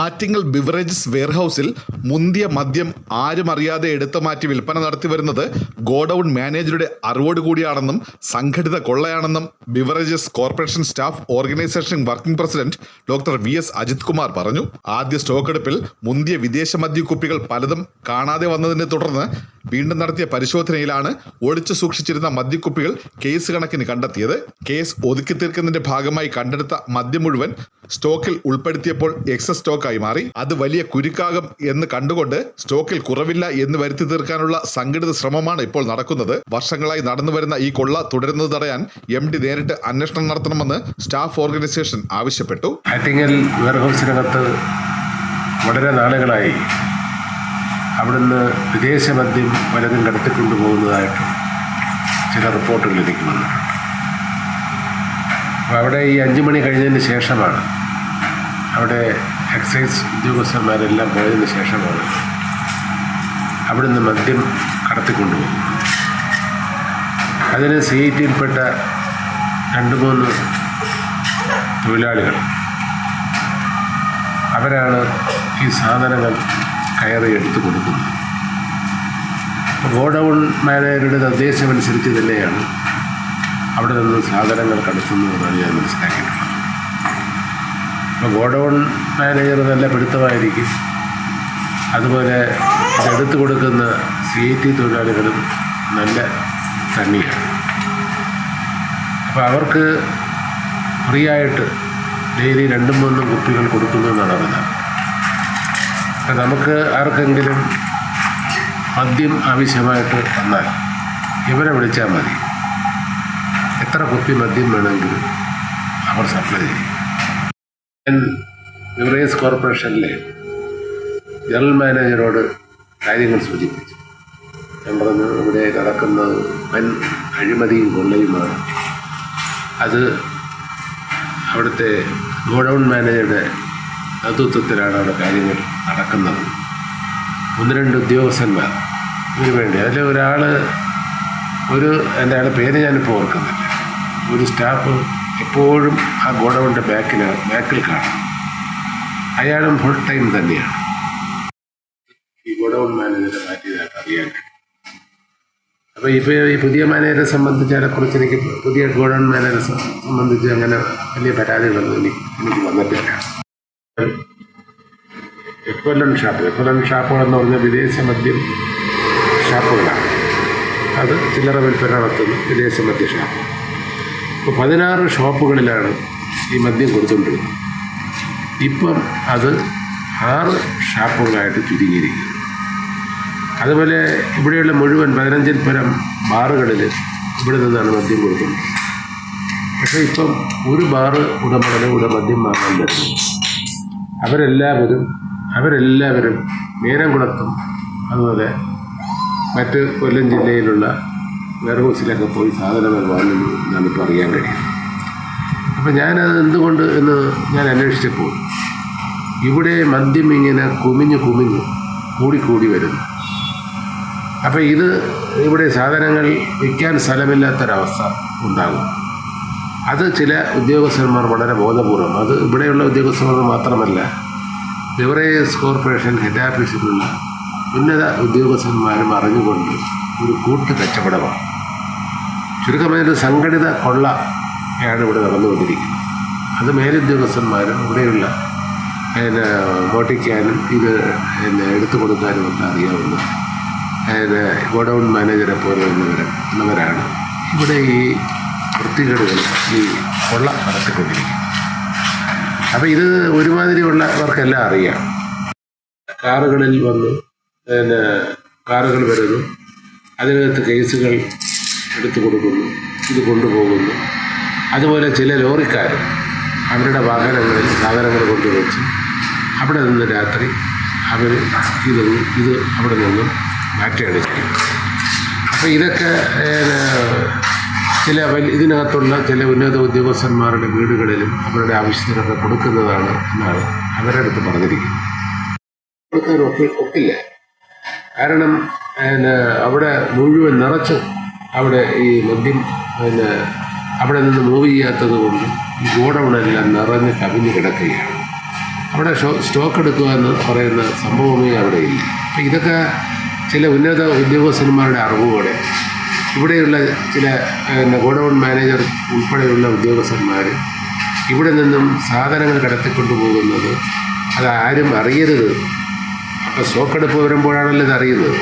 Attingal beverages വെയർഹൌസിൽ മുന്തിയ മദ്യം ആരും അറിയാതെ എടുത്തു മാറ്റി വിൽപ്പന നടത്തി വരുന്നത് ഗോഡൌൺ മാനേജറുടെ അറിവോടുകൂടിയാണെന്നും സംഘടിത കൊള്ളയാണെന്നും beverages corporation staff organisation working president doctor V S Ajith Kumar പറഞ്ഞു. ആദ്യ സ്റ്റോക്കെടുപ്പിൽ മുന്തിയ വിദേശ മദ്യ കുപ്പികൾ പലതും കാണാതെ വന്നതിനെ തുടർന്ന് വീണ്ടും നടത്തിയ പരിശോധനയിലാണ് ഒളിച്ചു സൂക്ഷിച്ചിരുന്ന മദ്യക്കുപ്പികൾ കേസ് കണക്കിന് കണ്ടെത്തിയത്. കേസ് ഒതുക്കി തീർക്കുന്നതിന്റെ ഭാഗമായി കണ്ടെടുത്ത മദ്യം മുഴുവൻ സ്റ്റോക്കിൽ ഉൾപ്പെടുത്തിയപ്പോൾ എക്സസ് സ്റ്റോക്കായി മാറി അത് വലിയ കുരുക്കാകും എന്ന് കണ്ടുകൊണ്ട് സ്റ്റോക്കിൽ കുറവില്ല എന്ന് വരുത്തി തീർക്കാനുള്ള സംഘടിത ശ്രമമാണ് ഇപ്പോൾ നടക്കുന്നത്. വർഷങ്ങളായി നടന്നു വരുന്ന ഈ കൊള്ള തുടരുന്നത് തടയാൻ എം ഡി നേരിട്ട് അന്വേഷണം നടത്തണമെന്ന് സ്റ്റാഫ് ഓർഗനൈസേഷൻ ആവശ്യപ്പെട്ടു. വളരെ നാളുകളായി അവിടുന്ന് വിദേശ മദ്യം പലതും കടത്തിക്കൊണ്ടുപോകുന്നതായിട്ട് ചില റിപ്പോർട്ടുകൾ എനിക്ക് വന്നിട്ടുണ്ട്. അപ്പോൾ അവിടെ ഈ അഞ്ച് മണി കഴിഞ്ഞതിന് ശേഷമാണ് അവിടെ എക്സൈസ് ഉദ്യോഗസ്ഥന്മാരെല്ലാം പോയതിന് ശേഷമാണ് അവിടുന്ന് മദ്യം കടത്തിക്കൊണ്ടുപോകുന്നത് അതിന് സി ഐ ടിയിൽപ്പെട്ട രണ്ട് മൂന്ന് തൊഴിലാളികൾ അവരാണ് ഈ സാധനങ്ങൾ കയറി എടുത്തു കൊടുക്കുന്നത്. ഗോഡൗൺ മാനേജറുടെ നിർദ്ദേശമനുസരിച്ച് തന്നെയാണ് അവിടെ നിന്ന് സാധനങ്ങൾ കടത്തുന്നതെന്നാണ് ഞാൻ മനസ്സിലാക്കിയിട്ടുള്ളത്. ഗോഡൗൺ മാനേജർ നല്ല പിടുത്തമായിരിക്കും. അതുപോലെ എടുത്തു കൊടുക്കുന്ന സി ഐ ടി തൊഴിലാളികളും നല്ല തന്നെയാണ്. അപ്പോൾ അവർക്ക് ഫ്രീ ആയിട്ട് ഡെയിലി രണ്ടും മൂന്നും കുപ്പികൾ കൊടുക്കുന്നു എന്നാണ് അറിഞ്ഞത് അപ്പം നമുക്ക് ആർക്കെങ്കിലും മദ്യം ആവശ്യമായിട്ട് വന്നാൽ ഇവരെ വിളിച്ചാൽ മതി. എത്ര കുപ്പി മദ്യം വേണമെങ്കിലും അവർ സപ്ലൈ ചെയ്യും. ബിവറേജ് കോർപ്പറേഷനിലെ ജനറൽ മാനേജരോട് കാര്യങ്ങൾ സൂചിപ്പിച്ചു. ഞാൻ പറഞ്ഞു ഇവിടെ നടക്കുന്നത് വൻ അഴിമതിയും കൊള്ളയുമാണ്. അത് അവിടുത്തെ ഗോഡൗൺ മാനേജറുടെ നേതൃത്വത്തിലാണ് അവിടെ കാര്യങ്ങൾ നടക്കുന്നത്. ഒന്ന് രണ്ട് ഉദ്യോഗസ്ഥന്മാർ ഇതിനു വേണ്ടി. അതിൽ ഒരാൾ ഒരു എന്റെ ആളുടെ പേര് ഞാനിപ്പോൾ ഓർക്കുന്നില്ല. ഒരു സ്റ്റാഫ് എപ്പോഴും ആ ഗോഡൗണിന്റെ ബാക്കിൽ ബാക്കിൽ കാണാം. അയാളും ഫുൾ ടൈം തന്നെയാണ്. ഈ ഗോഡൗൺ മാനേജറെ മാറ്റിയതായിട്ട് അറിയാൻ കഴിയും. അപ്പോൾ ഇപ്പോൾ ഈ പുതിയ മാനേജറെ സംബന്ധിച്ച് അതിനെക്കുറിച്ച് എനിക്ക് പുതിയ ഗോഡൗൺ മാനേജറെ സംബന്ധിച്ച് അങ്ങനെ വലിയ പരാതികളൊന്നും എനിക്ക് എനിക്ക് വന്നിട്ടില്ല. എക്വലൻ ഷാപ്പ് എക്വലൻ ഷാപ്പുകൾ എന്ന് പറഞ്ഞാൽ വിദേശ മദ്യം ഷാപ്പുകളാണ്. അത് ചില്ലറ വിൽപ്പന നടത്തുന്ന വിദേശ മദ്യ ഷാപ്പ്. ഇപ്പോൾ പതിനാറ് ഷോപ്പുകളിലാണ് ഈ മദ്യം കൊടുത്തുകൊണ്ടിരുന്നത്. ഇപ്പം അത് ആറ് ഷാപ്പുകളായിട്ട് ചുരുങ്ങിയിരിക്കുന്നു. അതുപോലെ ഇവിടെയുള്ള മുഴുവൻ പതിനഞ്ചിൽ പരം ബാറുകളിൽ ഇവിടെ നിന്നാണ് മദ്യം കൊടുക്കുന്നത്. പക്ഷേ ഇപ്പം ഒരു ബാറ് ഉടമകളെ ഇവിടെ മദ്യം വാങ്ങാൻ പറ്റും. അവരെല്ലാവരും അവരെല്ലാവരും മേരംകുളത്തും അതുപോലെ മറ്റ് കൊല്ലം ജില്ലയിലുള്ള വെയർഹൗസിലൊക്കെ പോയി സാധനങ്ങൾ വാങ്ങുന്നു എന്നാണ് ഇപ്പോൾ അറിയാൻ കഴിയും അപ്പം ഞാനത് എന്തുകൊണ്ട് എന്ന് ഞാൻ അന്വേഷിച്ചപ്പോൾ ഇവിടെ മദ്യം ഇങ്ങനെ കുമിഞ്ഞ് കുമിഞ്ഞ് കൂടിക്കൂടി വരുന്നു. അപ്പം ഇത് ഇവിടെ സാധനങ്ങൾ വിൽക്കാൻ സ്ഥലമില്ലാത്തൊരവസ്ഥ ഉണ്ടാകും. അത് ചില ഉദ്യോഗസ്ഥന്മാർ വളരെ ബോധപൂർവം അത് ഇവിടെയുള്ള ഉദ്യോഗസ്ഥന്മാർ മാത്രമല്ല ബിവറേജസ് കോർപ്പറേഷൻ ഹെഡ് ഓഫീസിലുള്ള ഉന്നത ഉദ്യോഗസ്ഥന്മാരും അറിഞ്ഞുകൊണ്ട് ഒരു കൂട്ടു കച്ചവടമാണ്. ചുരുക്കമായൊരു സംഘടിത കൊള്ളയാണ് ഇവിടെ നടന്നുകൊണ്ടിരിക്കുന്നത്. അത് മേലുദ്യോഗസ്ഥന്മാരും ഇവിടെയുള്ള പിന്നെ ഓട്ടിക്കാനും ഇത് പിന്നെ എടുത്തു കൊടുക്കാനും ഒക്കെ അറിയാവുന്ന പിന്നെ ഗോഡൗൺ മാനേജരെ പോലെയുള്ളവർ ഇവിടെ ഈ വൃത്തികേടുകൾ ഈ കൊള്ള നടത്തിക്കൊണ്ടിരിക്കുന്നത്. അപ്പോൾ ഇത് ഒരുമാതിരിയുള്ളവർക്കെല്ലാം അറിയാം. കാറുകളിൽ വന്ന് പിന്നെ കാറുകൾ വരുന്നു. അതിനകത്ത് കേസുകൾ എടുത്തു കൊടുക്കുന്നു ഇത് കൊണ്ടുപോകുന്നു. അതുപോലെ ചില ലോറിക്കാർ അവരുടെ വാഹനങ്ങളിൽ സാധനങ്ങൾ കൊണ്ടുവച്ച് അവിടെ നിന്ന് രാത്രി അവർ ഇത് ഇത് അവിടെ നിന്നും മാറ്റിയെടുക്കും. അപ്പോൾ ഇതൊക്കെ ചില ഇതിനകത്തുള്ള ചില ഉന്നത ഉദ്യോഗസ്ഥന്മാരുടെ വീടുകളിലും അവരുടെ ആവശ്യത്തിനൊക്കെ കൊടുക്കുന്നതാണ് എന്നാണ് അവരുടെ അടുത്ത് പറഞ്ഞിരിക്കുന്നത്. കൊടുക്കാൻ ഒക്കി ഒക്കില്ല. കാരണം പിന്നെ അവിടെ മുഴുവൻ നിറച്ച് അവിടെ ഈ മദ്യം പിന്നെ അവിടെ നിന്ന് മൂവ് ചെയ്യാത്തത് കൊണ്ട് ഈ ഗോഡൗണെല്ലാം നിറഞ്ഞ് കവിഞ്ഞ് കിടക്കുകയാണ്. അവിടെ സ്റ്റോക്ക് എടുക്കുക എന്ന് പറയുന്ന സംഭവമേ അവിടെ ഇല്ല. അപ്പം ഇതൊക്കെ ചില ഉന്നത ഉദ്യോഗസ്ഥന്മാരുടെ അറിവുകളെ ഇവിടെയുള്ള ചില പിന്നെ ഗോഡൗൺ മാനേജർ ഉൾപ്പെടെയുള്ള ഉദ്യോഗസ്ഥന്മാർ ഇവിടെ നിന്നും സാധനങ്ങൾ കടത്തിക്കൊണ്ടു പോകുന്നത് അത് ആരും അറിയരുത് സ്റ്റോക്കെടുപ്പ് വരുമ്പോഴാണല്ലോ ഇത് അറിയുന്നത്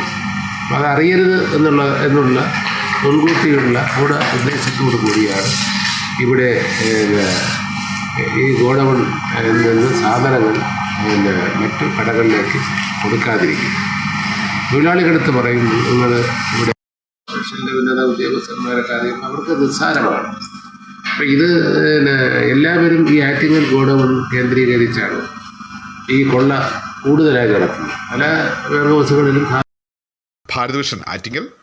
അപ്പോൾ അത് അറിയരുത് എന്നുള്ള എന്നുള്ള മുൻകൂട്ടിയുള്ള കൂടെ ഉദ്ദേശത്തോടു കൂടിയാണ് ഇവിടെ ഈ ഗോഡൗൺ നിന്ന് സാധനങ്ങൾ പിന്നെ മറ്റു കടകളിലേക്ക് കൊടുക്കാതിരിക്കും തൊഴിലാളികളെടുത്ത് പറയുന്നു നിങ്ങൾ ഇവിടെ ഉന്നത ഉദ്യോഗസ്ഥന്മാരൊക്കെ അറിയും അവർക്ക് നിസ്സാരമാണ്. അപ്പം ഇത് എല്ലാവരും ഈ ആറ്റിങ്ങൽ ഗോഡൗൺ കേന്ദ്രീകരിച്ചാണ് ഈ കൊള്ള കൂടുതലായി കിടക്കുന്നത് പല വേറെ ഹൗസുകളിലും ഭാരതവിഷൻ ആറ്റിങ്ങൽ.